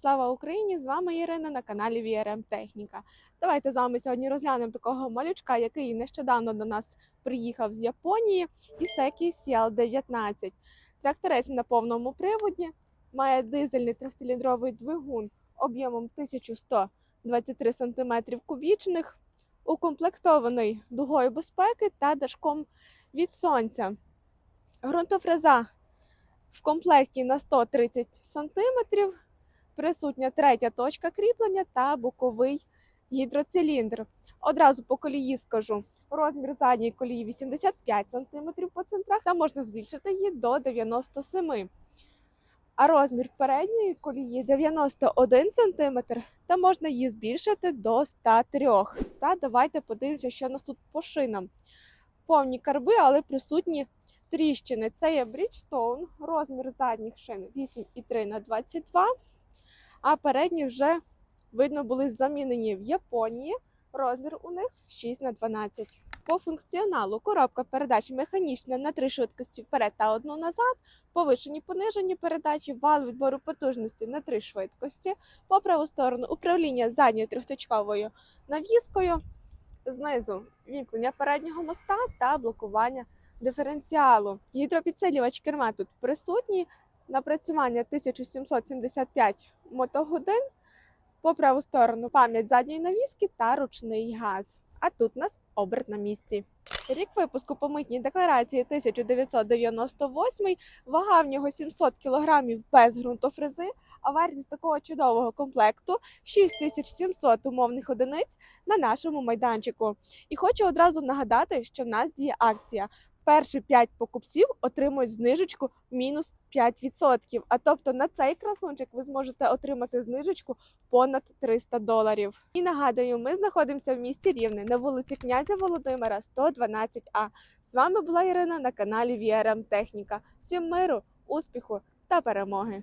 Слава Україні! З вами Ірина на каналі VRM Техніка. Давайте з вами сьогодні розглянемо такого малючка, який нещодавно до нас приїхав з Японії, Ісекі CL19. Тракторець на повному приводі, має дизельний трьохциліндровий двигун об'ємом 1123 см кубічних, укомплектований дугою безпеки та дашком від сонця. Ґрунтофреза в комплекті на 130 см, присутня третя точка кріплення та боковий гідроциліндр. Одразу по колії скажу. Розмір задньої колії 85 см по центрах та можна збільшити її до 97 а розмір передньої колії 91 см та можна її збільшити до 103 Та давайте подивимося, що у нас тут по шинам. Повні карби, але присутні тріщини. Це є Bridgestone, розмір задніх шин 8,3 на 22, а передні вже видно були замінені в Японії. Розмір у них 6 на 12. По функціоналу коробка передач механічна на три швидкості вперед та одну назад, повишені понижені передачі, вал відбору потужності на три швидкості, по праву сторону управління задньою трьохточковою навіскою, знизу вімкнення переднього моста та блокування диференціалу. Гідропідсилювач керма тут присутній, напрацювання 1775 мотогодин, по праву сторону пам'ять задньої навіски та ручний газ. А тут у нас оберт на місці. Рік випуску по митній декларації 1998, вага в нього 700 кг без ґрунтофрези, а вартість такого чудового комплекту 6700 умовних одиниць на нашому майданчику. І хочу одразу нагадати, що в нас діє акція. Перші 5 покупців отримують знижечку мінус 5%. А тобто на цей красунчик ви зможете отримати знижечку понад 300 доларів. І нагадую, ми знаходимося в місті Рівне на вулиці князя Володимира, 112А. З вами була Ірина на каналі VRM Техніка. Всім миру, успіху та перемоги!